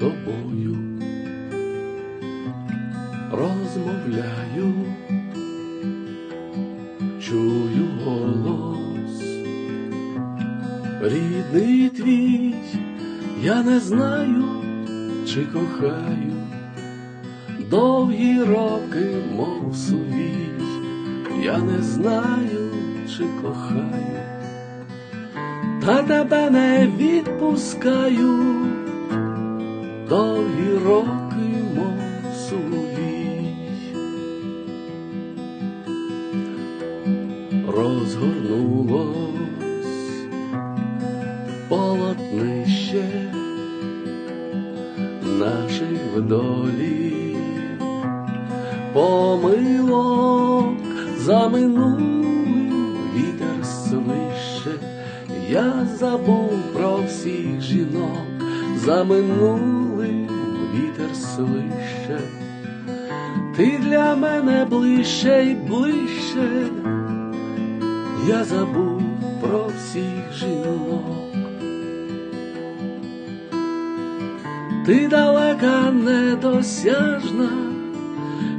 тобою розмовляю, чую голос, рідний твій, я не знаю, чи кохаю, довгі роки, мов сувій, я не знаю, чи кохаю, та тебе не відпускаю, довгі роки, мов сувій. розгорнулось полотнище наших вдолі, помилок за минулим я забув про всіх жінок, за минулим вітер свище. Ти для мене ближче й ближче, я забув про всіх жінок. Ти далека недосяжна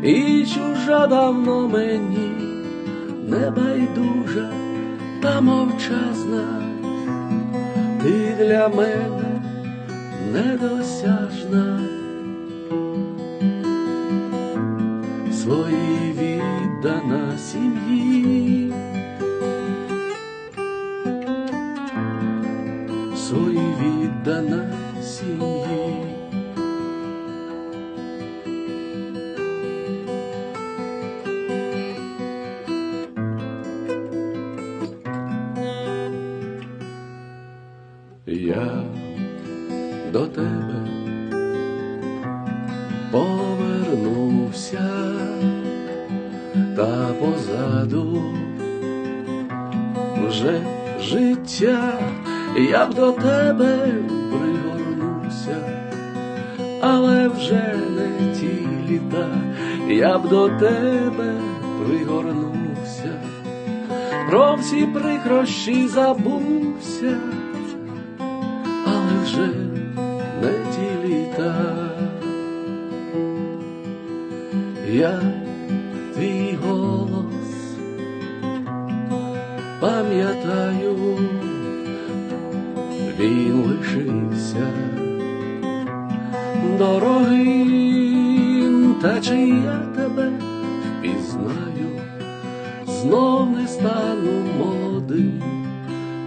і чужа давно мені, небайдужа та мовчазна, ти для мене недосяжна. Своїй віддана сім'ї, своїй віддана Я до тебе повернувся, та позаду вже життя, я б до тебе пригорнувся, але вже не ті літа, я б до тебе пригорнувся, про всі прикрощі забувся, вже не ті літа. Я твій голос пам'ятаю, він лишився. Дорогим, та чи я тебе впізнаю, знов не стану молодим,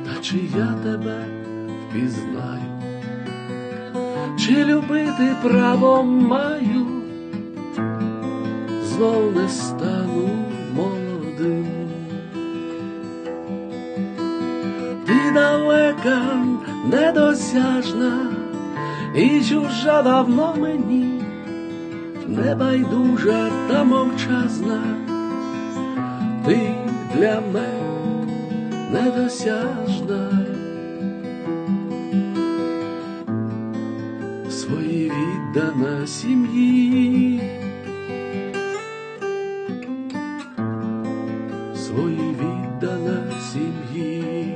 та чи я тебе впізнаю, чи любити право маю знов не стану молодим. Ти далека, недосяжна, і чужа давно мені, небайдужа та мовчазна, ти для мене недосяжна. Своїй віддана сім'ї. своїй віддана сім'ї.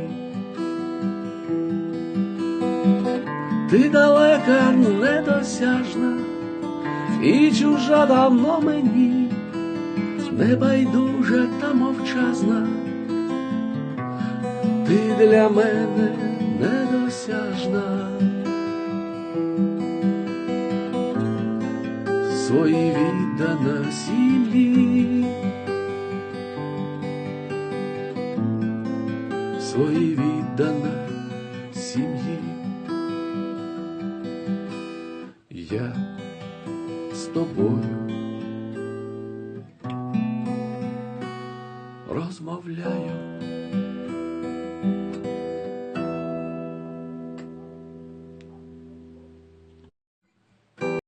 Ти далека недосяжна і чужа давно мені, небайдужа та мовчазна, ти для мене недосяжна. Своїй віддана сім'ї. своїй віддана сім'ї. Я з тобою розмовляю.